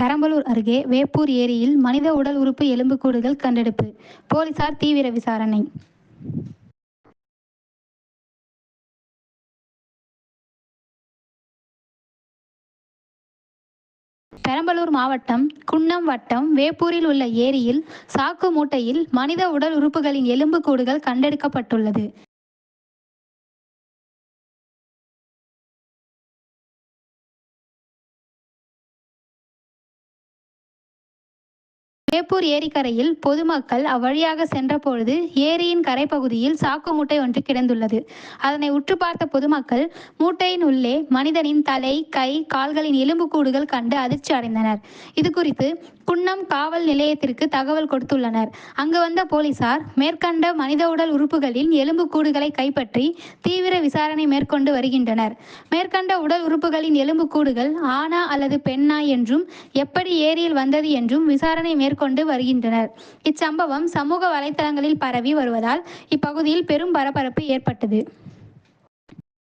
பெரம்பலூர் அருகே வேப்பூர் ஏரியில் மனித உடல் உறுப்பு எலும்புக்கூடுகள் கண்டெடுப்பு. போலீசார் தீவிர விசாரணை. பெரம்பலூர் மாவட்டம் குன்னம் வட்டம் வேப்பூரில் உள்ள ஏரியில் சாக்கு மூட்டையில் மனித உடல் உறுப்புகளின் எலும்புக்கூடுகள் கண்டெடுக்கப்பட்டுள்ளது. வேப்பூர் ஏரிக்கரையில் பொதுமக்கள் அவ்வழியாக சென்றபொழுது ஏரியின் கரைப்பகுதியில் சாக்கு மூட்டை ஒன்று கிடந்துள்ளது. அதனை உற்று பார்த்த பொதுமக்கள் மூட்டையின் உள்ளே மனிதனின் தலை கை கால்களின் எலும்புக்கூடுகள் கண்டு அதிர்ச்சி அடைந்தனர். இது குறித்து குன்னம் காவல் நிலையத்திற்கு தகவல் கொடுத்துள்ளனர். அங்கு வந்த போலீசார் மேற்கண்ட மனித உடல் உறுப்புகளின் எலும்புக்கூடுகளை கைப்பற்றி தீவிர விசாரணை மேற்கொண்டு வருகின்றனர். மேற்கண்ட உடல் உறுப்புகளின் எலும்புக்கூடுகள் ஆணா அல்லது பெண்ணா என்றும் எப்படி ஏரியில் வந்தது என்றும் விசாரணை மேற்கொண்டு கொண்டு வருகின்றனர். இச்சம்பவம் சமூக வலைதளங்களில் பரவி வருவதால் இப்பகுதியில் பெரும் பரபரப்பு ஏற்பட்டது.